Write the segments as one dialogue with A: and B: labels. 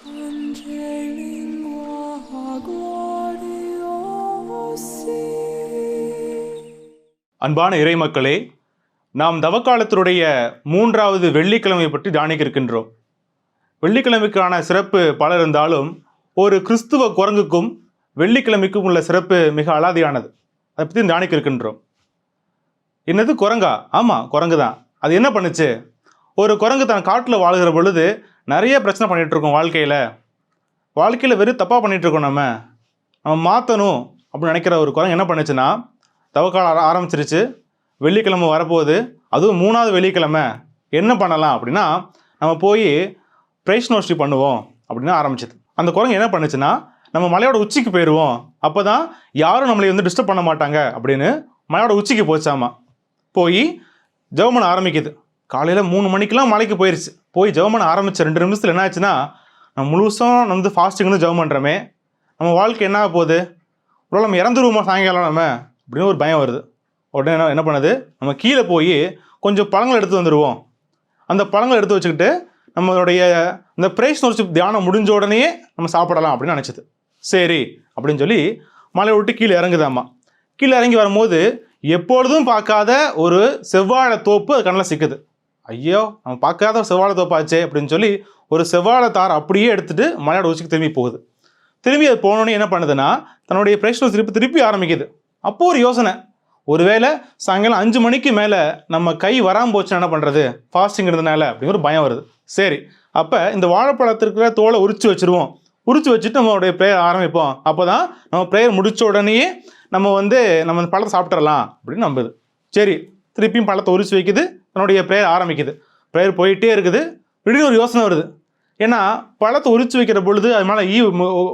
A: அன்பான இறைமக்களே நாம் தவக்காலத்தினுடைய மூன்றாவது வெள்ளிக்கிழமை பற்றி தியானிக்க இருக்கின்றோம் வெள்ளிக்கிழமைக்கான சிறப்பு பல இருந்தாலும் ஒரு கிறிஸ்துவ குரங்குக்கும் வெள்ளிக்கிழமைக்கும் உள்ள சிறப்பு மிக அலாதியானது. அதை பற்றி தியானிக்க இருக்கின்றோம் என்னது குரங்கா? ஆமாம் குரங்கு தான் அது என்ன பண்ணுச்சு? ஒரு குரங்கு தான் காட்டில் வாழ்கிற பொழுது நிறைய பிரச்சனை பண்ணிகிட்ருக்கோம் வாழ்க்கையில். வாழ்க்கையில் வெறும் தப்பாக பண்ணிகிட்ருக்கோம் நம்ம. நம்ம மாற்றணும் அப்படின்னு நினைக்கிற ஒரு குரங்கு என்ன பண்ணுச்சுன்னா தவக்காலம் ஆரம்பிச்சிருச்சு. வெள்ளிக்கிழமை வரப்போகுது. அதுவும் மூணாவது வெள்ளிக்கிழமை. என்ன பண்ணலாம் அப்படின்னா நம்ம போய் பிரைஸ் நோஸ்டி பண்ணுவோம் அப்படின்னு ஆரம்பிச்சது. அந்த குரங்கு என்ன பண்ணுச்சுன்னா நம்ம மலையோட உச்சிக்கு போயிடுவோம் அப்போ தான் யாரும் நம்மளை வந்து டிஸ்டர்ப் பண்ண மாட்டாங்க அப்படின்னு மலையோட உச்சிக்கு போச்சாமா. போய் ஜெவமன ஆரம்பிக்குது. காலையில் மூணு மணிக்கெலாம் மலைக்கு போயிடுச்சு போய் ஜெபம் பண்ண ஆரம்பித்த ரெண்டு நிமிஷத்தில் என்ன ஆச்சுன்னா நம்ம முழுசும் நம்ம வந்து ஃபாஸ்டிங் வந்து ஜெபம் பண்ணுறோமே நம்ம வாழ்க்கை என்ன ஆக போகுது? ஒரு நம்ம இறந்துருவோமா சாயங்காலம் நம்ம? அப்படின்னு ஒரு பயம் வருது. உடனே என்ன என்ன பண்ணுது? நம்ம கீழே போய் கொஞ்சம் பழங்கள் எடுத்து வந்துடுவோம் அந்த பழங்களை எடுத்து வச்சுக்கிட்டு நம்மளுடைய இந்த பிரைஸ் நோர்ச்சி தியானம் முடிஞ்ச உடனே நம்ம சாப்பிடலாம் அப்படின்னு நினச்சிது. சரி அப்படின்னு சொல்லி மலை விட்டு கீழே இறங்குதாம்மா கீழே இறங்கி வரும்போது எப்பொழுதும் பார்க்காத ஒரு செவ்வாழை தோப்பு அது கண்ணில் சிக்குது. ஐயோ நம்ம பார்க்காத செவ்வாழை தோப்பாச்சே அப்படின்னு சொல்லி ஒரு செவ்வாழை தார் அப்படியே எடுத்துகிட்டு மலையோட உச்சிக்கு திரும்பி போகுது. திரும்பி அது போனோடனே என்ன பண்ணுதுன்னா தன்னுடைய பிரச்சனை திருப்பி திருப்பி ஆரம்பிக்குது. அப்போ ஒரு யோசனை. ஒருவேளை சாயங்காலம் அஞ்சு மணிக்கு மேலே நம்ம கை வராமல் போச்சுன்னா என்ன பண்ணுறது ஃபாஸ்டிங்கிறதுனால அப்படிங்கிற ஒரு பயம் வருது. சரி அப்போ இந்த வாழைப்பழத்திற்கு தோலை உரிச்சு வச்சுருவோம். உரிச்சு வச்சுட்டு நம்மளுடைய ப்ரேயர் ஆரம்பிப்போம். அப்போ தான் நம்ம ப்ரேயர் முடித்த உடனேயே நம்ம வந்து நம்ம அந்த பழத்தை சாப்பிட்றலாம் அப்படின்னு நம்புது. சரி திருப்பியும் பழத்தை உரிச்சு வைக்குது. தன்னுடைய ப்ரேயர் ஆரம்பிக்குது. ப்ரேயர் போயிட்டே இருக்குது. திடீர்னு ஒரு யோசனை வருது. ஏன்னா பழத்தை உரிச்சு வைக்கிற பொழுது அது மேலே ஈ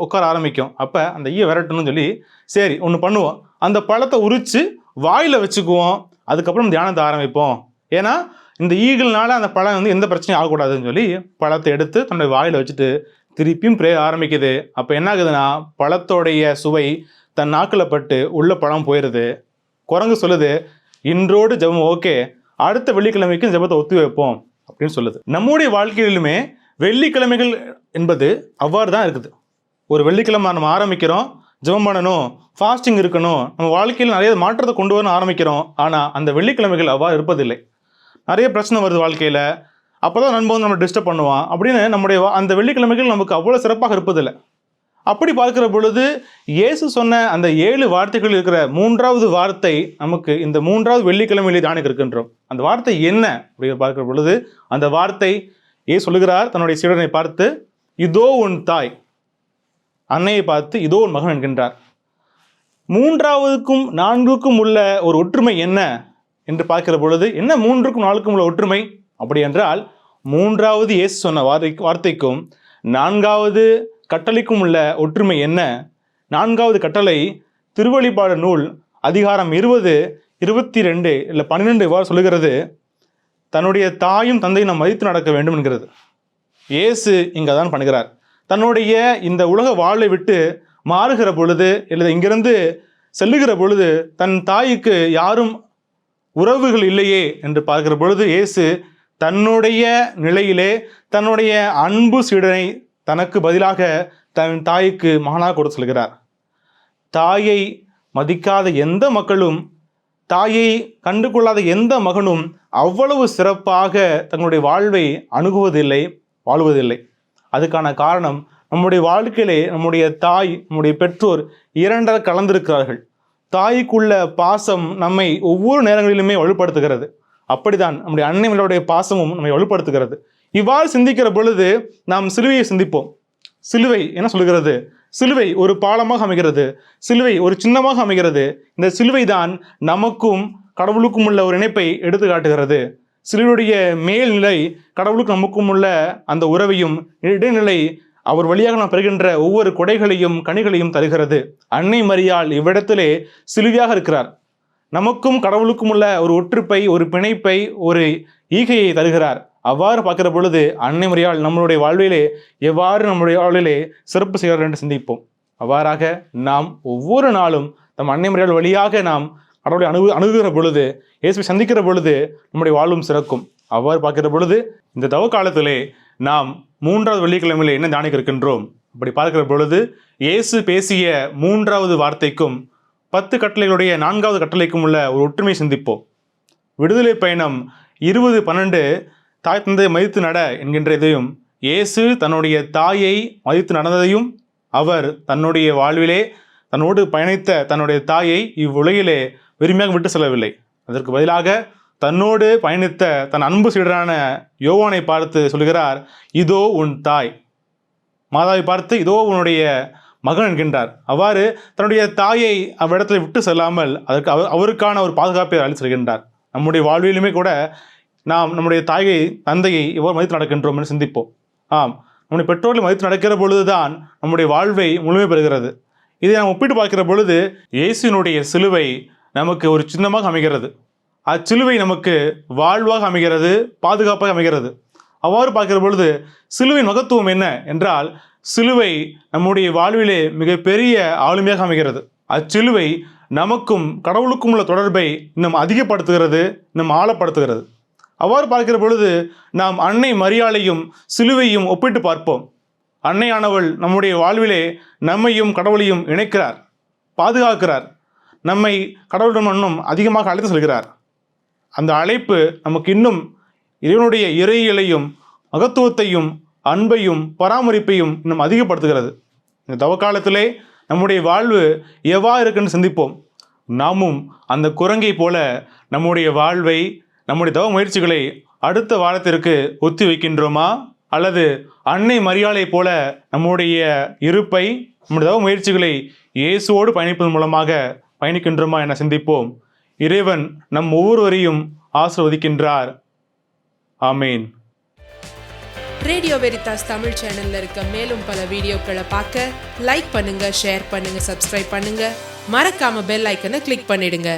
A: உட்கார ஆரம்பிக்கும். அப்போ அந்த ஈ விரட்டணும்னு சொல்லி சரி ஒன்று பண்ணுவோம். அந்த பழத்தை உரிச்சு வாயில் வச்சுக்குவோம். அதுக்கப்புறம் தியானத்தை ஆரம்பிப்போம். ஏன்னா இந்த ஈகள்னால அந்த பழம் வந்து எந்த பிரச்சனையும் ஆகக்கூடாதுன்னு சொல்லி பழத்தை எடுத்து தன்னுடைய வாயில் வச்சுட்டு திருப்பியும் ப்ரே ஆரம்பிக்குது. அப்போ என்ன ஆகுதுன்னா பழத்தோடைய சுவை தன் நாக்கில் பட்டு உள்ள பழம் போயிடுது குரங்கு சொல்லுது இன்றோடு ஜெபம் ஓகே அடுத்த வெள்ளிக்கிழமைக்கும் ஜபத்தை ஒத்தி வைப்போம் அப்படின்னு சொல்லுது. நம்முடைய வாழ்க்கையிலுமே வெள்ளிக்கிழமைகள் என்பது அவ்வாறு தான் இருக்குது. ஒரு வெள்ளிக்கிழமை நம்ம ஆரம்பிக்கிறோம் ஜெபம் பண்ணணும் ஃபாஸ்டிங் இருக்கணும் நம்ம வாழ்க்கையில் நிறைய மாற்றத்தை கொண்டு வரணும் ஆரம்பிக்கிறோம். ஆனால் அந்த வெள்ளிக்கிழமைகள் அவ்வாறு இருப்பதில்லை. நிறைய பிரச்சனை வருது வாழ்க்கையில். அப்போ தான் நண்பன் நம்ம டிஸ்டர்ப் பண்ணுவான். அப்படின்னு நம்முடைய அந்த வெள்ளிக்கிழமைகள் நமக்கு அவ்வளோ சிறப்பாக இருப்பதில்லை. அப்படி பார்க்கிற பொழுது இயேசு சொன்ன அந்த ஏழு வார்த்தைகள் இருக்கிற மூன்றாவது வார்த்தை நமக்கு இந்த மூன்றாவது வெள்ளிக்கிழமையிலே தியானிக்க இருக்கின்றோம். அந்த வார்த்தை என்ன? அப்படி பார்க்கிற பொழுது அந்த வார்த்தை ஏ சொல்லுகிறார்? தன்னுடைய சீடனை பார்த்து இதோ உன் தாய். அன்னையை பார்த்து இதோ உன் மகன் என்கின்றார். மூன்றாவதுக்கும் நான்குக்கும் உள்ள ஒரு ஒற்றுமை என்ன? என்று பார்க்கிற பொழுது என்ன மூன்றுக்கும் நாலுக்கும் உள்ள ஒற்றுமை? அப்படி என்றால் மூன்றாவது இயேசு சொன்ன வார்த்தை வார்த்தைக்கும் நான்காவது கட்டளைக்கும் உள்ள ஒற்றுமை என்ன? நான்காவது கட்டளை திருவழிபாடு நூல் அதிகாரம் இருபது இருபத்தி ரெண்டு இல்லை பன்னிரெண்டு இவ்வாறு சொல்லுகிறது தன்னுடைய தாயும் தந்தையும் நாம் மதித்து நடக்க வேண்டும் என்கிறது. இயேசு இங்கே தான் பண்ணுகிறார். தன்னுடைய இந்த உலக வாழை விட்டு மாறுகிற பொழுது இல்லை இங்கிருந்து செல்லுகிற பொழுது தன் தாய்க்கு யாரும் உறவுகள் இல்லையே என்று பார்க்கிற பொழுது இயேசு தன்னுடைய நிலையிலே தன்னுடைய அன்பு சீடனை தனக்கு பதிலாக தன் தாய்க்கு மகனாக கொடுத்து சொல்கிறார். தாயை மதிக்காத எந்த மக்களும் தாயை கண்டுகொள்ளாத எந்த மகனும் அவ்வளவு சிறப்பாக தங்களுடைய வாழ்வை அணுகுவதில்லை வாழ்வதில்லை. அதுக்கான காரணம் நம்முடைய வாழ்க்கையிலே நம்முடைய தாய் நம்முடைய பெற்றோர் இரண்டர கலந்திருக்கிறார்கள். தாய்க்குள்ள பாசம் நம்மை ஒவ்வொரு நேரங்களிலுமே வலுப்படுத்துகிறது. அப்படிதான் நம்முடைய அன்னைகளுடைய பாசமும் நம்மை வலுப்படுத்துகிறது. இவ்வாறு சிந்திக்கிற பொழுது நாம் சிலுவையை சிந்திப்போம். சிலுவை என்ன சொல்கிறது? சிலுவை ஒரு பாலமாக அமைகிறது. சிலுவை ஒரு சின்னமாக அமைகிறது. இந்த சிலுவை தான் நமக்கும் கடவுளுக்கும் உள்ள ஒரு இணைப்பை எடுத்து காட்டுகிறது. சிலுவையுடைய மேல்நிலை கடவுளுக்கு நமக்கும் உள்ள அந்த உறவையும் இடைநிலை அவர் வழியாக நாம் பெறுகின்ற ஒவ்வொரு கொடைகளையும் கனிகளையும் தருகிறது. அன்னை மரியாள் இவ்விடத்திலே சிலுவையாக இருக்கிறார். நமக்கும் கடவுளுக்கும் உள்ள ஒரு ஒற்றுப்பை ஒரு பிணைப்பை ஒரு ஈகையை தருகிறார். அவ்வாறு பார்க்கிற பொழுது அன்னை முறையால் நம்மளுடைய வாழ்விலே எவ்வாறு நம்முடைய வாழ்விலே சிறப்பு செய்கிறார் என்று சிந்திப்போம். அவ்வாறாக நாம் ஒவ்வொரு நாளும் நம் அன்னை முறையால் வழியாக நாம் கடவுளை அணுகு அணுகுகிற பொழுது இயேசுவை சந்திக்கிற பொழுது நம்முடைய வாழ்வும் சிறக்கும். அவ்வாறு பார்க்கிற பொழுது இந்த தவ காலத்திலே நாம் மூன்றாவது வெள்ளிக்கிழமையில் என்ன தியானிக்க இருக்கின்றோம்? அப்படி பார்க்கிற பொழுது இயேசு பேசிய மூன்றாவது வார்த்தைக்கும் பத்து கட்டளைகளுடைய நான்காவது கட்டளைக்கும் உள்ள ஒரு ஒற்றுமை சிந்திப்போம். விடுதலை பயணம் இருபது பன்னெண்டு தாய் தந்தை மதித்து நட என்கின்றதையும் இயேசு தன்னுடைய தாயை மதித்து நடந்ததையும் அவர் தன்னுடைய வாழ்விலே தன்னோடு பயணித்த தன்னுடைய தாயை இவ்வுலகிலே வெறுமையாக விட்டு செல்லவில்லை. அதற்கு பதிலாக தன்னோடு பயணித்த தன் அன்பு சீடரான யோவானை பார்த்து சொல்கிறார் இதோ உன் தாய். மாதாவை பார்த்து இதோ உன்னுடைய மகன் என்கின்றார். அவ்வாறு தன்னுடைய தாயை அவ்விடத்தில் விட்டு செல்லாமல் அதற்கு அவர் அவருக்கான ஒரு பாதுகாப்பை அளித்து செல்கின்றார். நம்முடைய வாழ்விலுமே கூட நாம் நம்முடைய தாயை தந்தையை எவ்வாறு மதித்து நடக்கின்றோம் என்று சிந்திப்போம். ஆம் நம்முடைய பெற்றோர்களை மதித்து நடக்கிற பொழுதுதான் நம்முடைய வாழ்வை முழுமை பெறுகிறது. இதை நாம் ஒப்பிட்டு பார்க்கிற பொழுது இயேசுனுடைய சிலுவை நமக்கு ஒரு சின்னமாக அமைகிறது. அச்சிலுவை நமக்கு வாழ்வாக அமைகிறது பாதுகாப்பாக அமைகிறது. அவ்வாறு பார்க்கிற பொழுது சிலுவையின் மகத்துவம் என்ன என்றால் சிலுவை நம்முடைய வாழ்விலே மிகப்பெரிய ஆளுமையாக அமைகிறது. அச்சிலுவை நமக்கும் கடவுளுக்கும் உள்ள தொடர்பை இன்னும் அதிகப்படுத்துகிறது இன்னும் ஆழப்படுத்துகிறது. அவ்வாறு பார்க்கிற பொழுது நாம் அன்னை மரியாளையும் சிலுவையும் ஒப்பிட்டு பார்ப்போம். அன்னையானவள் நம்முடைய வாழ்விலே நம்மையும் கடவுளையும் இணைக்கிறார் பாதுகாக்கிறார் நம்மை கடவுளிடம் இன்னும் அதிகமாக அழைத்து செல்கிறார். அந்த அழைப்பு நமக்கு இன்னும் இறைவனுடைய இறையலையும் மகத்துவத்தையும் அன்பையும் பராமரிப்பையும் இன்னும் அதிகப்படுத்துகிறது. இந்த தவக்காலத்திலே நம்முடைய வாழ்வு எவ்வாறு இருக்குன்னு சிந்திப்போம். நாமும் அந்த குரங்கை போல நம்முடைய வாழ்வை நம்முடைய தவ முயற்சிகளை அடுத்த வாரத்திற்கு ஒத்தி வைக்கின்றோமா? அல்லது அன்னை மரியாதை போல நம்முடைய இருப்பை நம்முடைய தவ முயற்சிகளை இயேசுவோடு பயணிப்பதன் மூலமாக பயணிக்கின்றோமா என சிந்திப்போம். இறைவன் நம் ஒவ்வொருவரையும் ஆசிர்வதிக்கின்றார். ஆமீன்.
B: ரேடியோ வெரிதாஸ் தமிழ் சேனல்ல இருக்க மேலும் பல வீடியோக்களை பார்க்க லைக் பண்ணுங்க ஷேர் பண்ணுங்க சப்ஸ்கிரைப் பண்ணுங்க. மறக்காம பெல் ஐக்கனை கிளிக் பண்ணிடுங்க.